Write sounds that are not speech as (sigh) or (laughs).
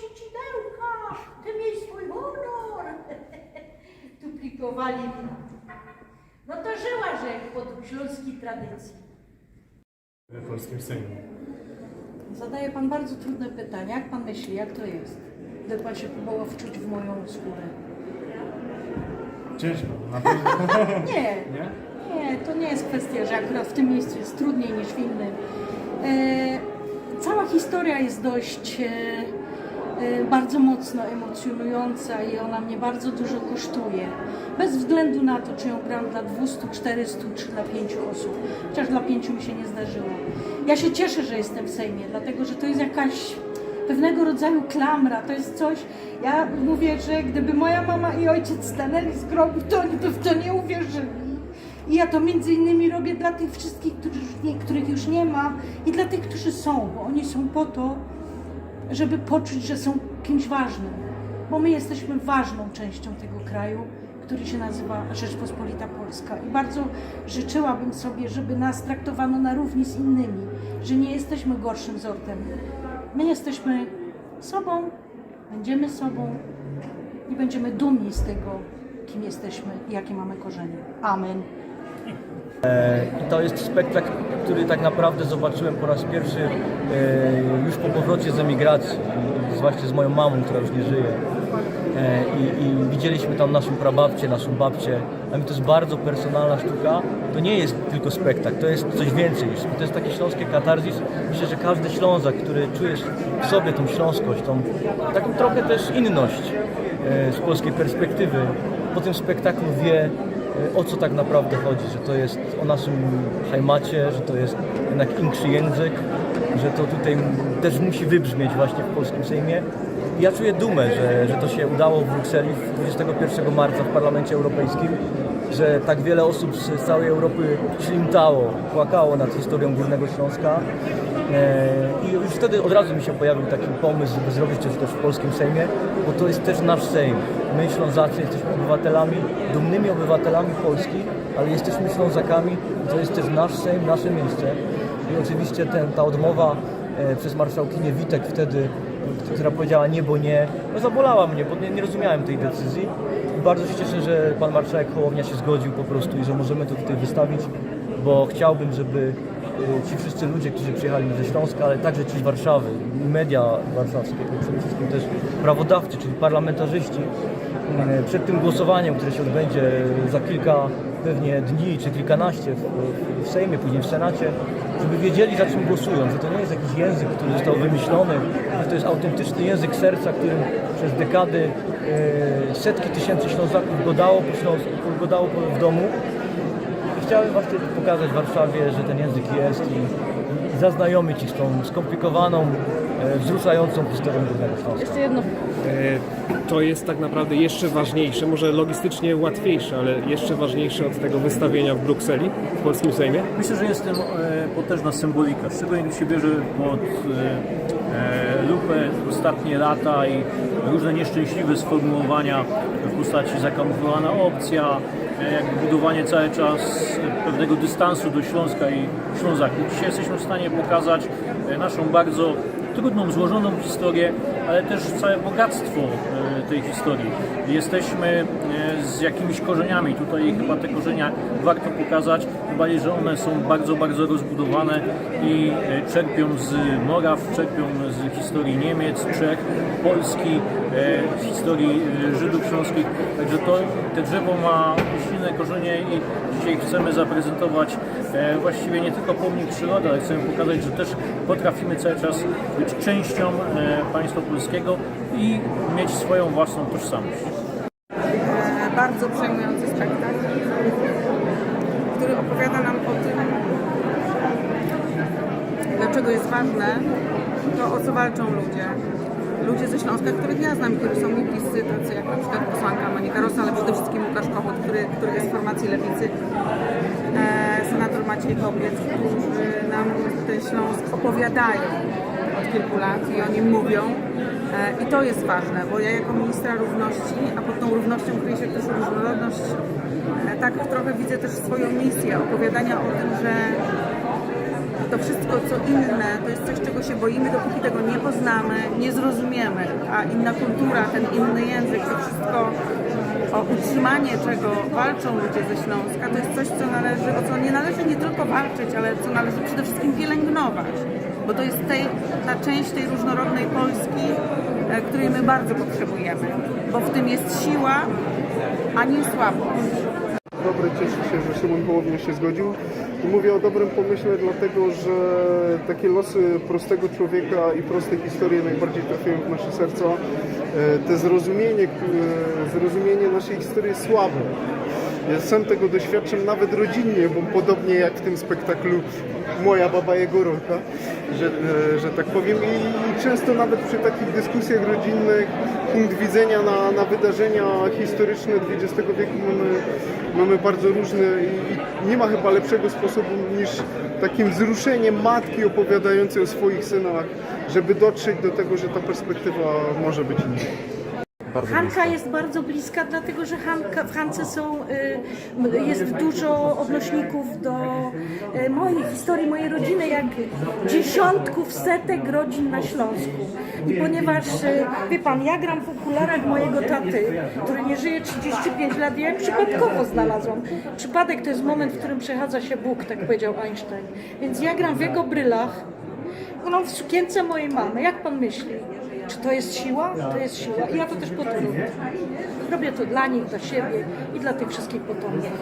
ci cidełka, ty miej swój honor. Tu plikowali wina. No to żyła, że pod śląskiej tradycji. w polskim Sejmie. Zadaje Pan bardzo trudne pytania. Jak Pan myśli, jak to jest? Gdyby Pan się próbował wczuć w moją skórę. Ciężko, na (laughs) pewno. Nie, Nie? nie, to nie jest kwestia, że akurat w tym miejscu jest trudniej niż w innym. E, cała historia jest dość e, bardzo mocno emocjonująca i ona mnie bardzo dużo kosztuje. Bez względu na to, czy ją gram dla 200, 400 czy dla 5 osób. Chociaż dla 5 mi się nie zdarzyło. Ja się cieszę, że jestem w Sejmie, dlatego że to jest jakaś pewnego rodzaju klamra. To jest coś, ja mówię, że gdyby moja mama i ojciec stanęli z grobu, to oni by w to nie uwierzyli. I ja to między innymi robię dla tych wszystkich, którzy już nie, których już nie ma i dla tych, którzy są, bo oni są po to, żeby poczuć, że są kimś ważnym. Bo my jesteśmy ważną częścią tego kraju, który się nazywa Rzeczpospolita Polska. I bardzo życzyłabym sobie, żeby nas traktowano na równi z innymi, że nie jesteśmy gorszym sortem. My jesteśmy sobą, będziemy sobą i będziemy dumni z tego, kim jesteśmy i jakie mamy korzenie. Amen. I to jest spektakl, który tak naprawdę zobaczyłem po raz pierwszy e, już po powrocie z emigracji, zwłaszcza z moją mamą, która już nie żyje. E, I, I widzieliśmy tam naszą prababcię, naszą babcię. Dla mnie to jest bardzo personalna sztuka. To nie jest tylko spektakl, to jest coś więcej. niż- To jest takie śląskie katarzis. Myślę, że każdy Ślązak, który czujesz w sobie tą śląskość, tą taką trochę też inność e, z polskiej perspektywy, po tym spektaklu wie, e, o co tak naprawdę chodzi, że to jest o naszym hajmacie, że to jest jednak inszy język, że to tutaj też musi wybrzmieć właśnie w polskim Sejmie. I Ja czuję dumę, że, że to się udało w Brukseli 21 marca w Parlamencie Europejskim, że tak wiele osób z całej Europy ślimtało, płakało nad historią Górnego Śląska. E, I już wtedy od razu mi się pojawił taki pomysł, żeby zrobić coś też w polskim Sejmie, bo to jest też nasz Sejm. My Ślązacy jesteśmy obywatelami, dumnymi obywatelami Polski, ale jesteśmy Ślązakami to jest też nasz Sejm, nasze miejsce. I oczywiście ten, ta odmowa e, przez marszałkinię Witek wtedy, która powiedziała nie, bo nie, no zabolała mnie, bo nie, nie rozumiałem tej decyzji. I bardzo się cieszę, że pan marszałek Hołownia się zgodził po prostu i że możemy to tutaj wystawić, bo chciałbym, żeby ci wszyscy ludzie, którzy przyjechali ze Śląska, ale także ci z Warszawy, media warszawskie, przede wszystkim też prawodawcy, czyli parlamentarzyści, e, przed tym głosowaniem, które się odbędzie za kilka pewnie dni czy kilkanaście w, w Sejmie, później w Senacie, żeby wiedzieli za czym głosują, że to nie jest jakiś język, który został wymyślony, że to jest autentyczny język serca, którym przez dekady e, setki tysięcy Ślązaków godało po Śląsku, godało w domu. Chciałem właśnie pokazać w Warszawie, że ten język jest i, zaznajomić ich z tą skomplikowaną, e, wzruszającą historią Górnego Śląska. Jeszcze jedno E, to jest tak naprawdę jeszcze ważniejsze, może logistycznie łatwiejsze, ale jeszcze ważniejsze od tego wystawienia w Brukseli, w polskim Sejmie. Myślę, że jest tym e, potężna symbolika. Szczególnie gdy się bierze pod e, e, lupę ostatnie lata i różne nieszczęśliwe sformułowania w postaci zakamuflowana opcja, jakby budowanie cały czas pewnego dystansu do Śląska i Ślązaków. Dzisiaj jesteśmy w stanie pokazać e, naszą bardzo trudną, złożoną historię, ale też całe bogactwo e, tej historii. Jesteśmy e, z jakimiś korzeniami, tutaj chyba te korzenia warto pokazać, bardziej, że one są bardzo, bardzo rozbudowane i e, czerpią z Moraw, czerpią z historii Niemiec, Czech, Polski, z historii Żydów śląskich, także to, te drzewo ma silne korzenie i dzisiaj chcemy zaprezentować właściwie nie tylko pomnik przyrody, ale chcemy pokazać, że też potrafimy cały czas być częścią państwa polskiego i mieć swoją własną tożsamość. e, bardzo przejmujący spektakl, który opowiada nam o tym, dlaczego jest ważne to, o co walczą ludzie. Ludzie ze Śląska, których ja znam, którzy są mi bliscy, tacy jak na przykład posłanka Monika Rosa, ale przede wszystkim Łukasz Kochut, który, który jest z formacji Lewicy, Kopiec, którzy nam ten Śląsk opowiadają od kilku lat i o nim mówią. E, I to jest ważne, bo ja jako ministra równości, a pod tą równością kryje się też różnorodność, e, tak trochę widzę też swoją misję opowiadania o tym, że to wszystko co inne to jest coś, czego się boimy, dopóki tego nie poznamy, nie zrozumiemy. A inna kultura, ten inny język, to wszystko o utrzymanie czego walczą ludzie ze Śląska, to jest coś, co należy, o co nie należy nie tylko walczyć, ale co należy przede wszystkim pielęgnować. Bo to jest tej, ta część tej różnorodnej Polski, e, której my bardzo potrzebujemy. Bo w tym jest siła, a nie słabość. Dobre, cieszę się, że Szymon Hołownia się zgodził. Mówię o dobrym pomyśle, dlatego że takie losy prostego człowieka i proste historie najbardziej trafiają w nasze serca. E, Te zrozumienie, e, zrozumienie naszej historii słabe. Ja sam tego doświadczam nawet rodzinnie, bo podobnie jak w tym spektaklu Moja baba jego rolka, że, e, że tak powiem. I, często nawet przy takich dyskusjach rodzinnych punkt widzenia na, na wydarzenia historyczne XX wieku mamy, mamy bardzo różne i nie ma chyba lepszego sposobu niż takim wzruszeniem matki opowiadającej o swoich synach, żeby dotrzeć do tego, że ta perspektywa może być inna. Hanka jest bardzo bliska, dlatego że Hanka, w Hance są, y, jest dużo odnośników do y, mojej historii, mojej rodziny, jak dziesiątków, setek rodzin na Śląsku. I ponieważ, y, wie pan, ja gram w okularach mojego taty, który nie żyje 35 lat, ja przypadkowo znalazłam. Przypadek to jest moment, w którym przechadza się Bóg, tak powiedział Einstein. Więc ja gram w jego brylach, no, w sukience mojej mamy. Jak pan myśli? Czy to jest siła? To jest siła. I ja to też potem robię. To dla nich, dla siebie i dla tych wszystkich potomnych.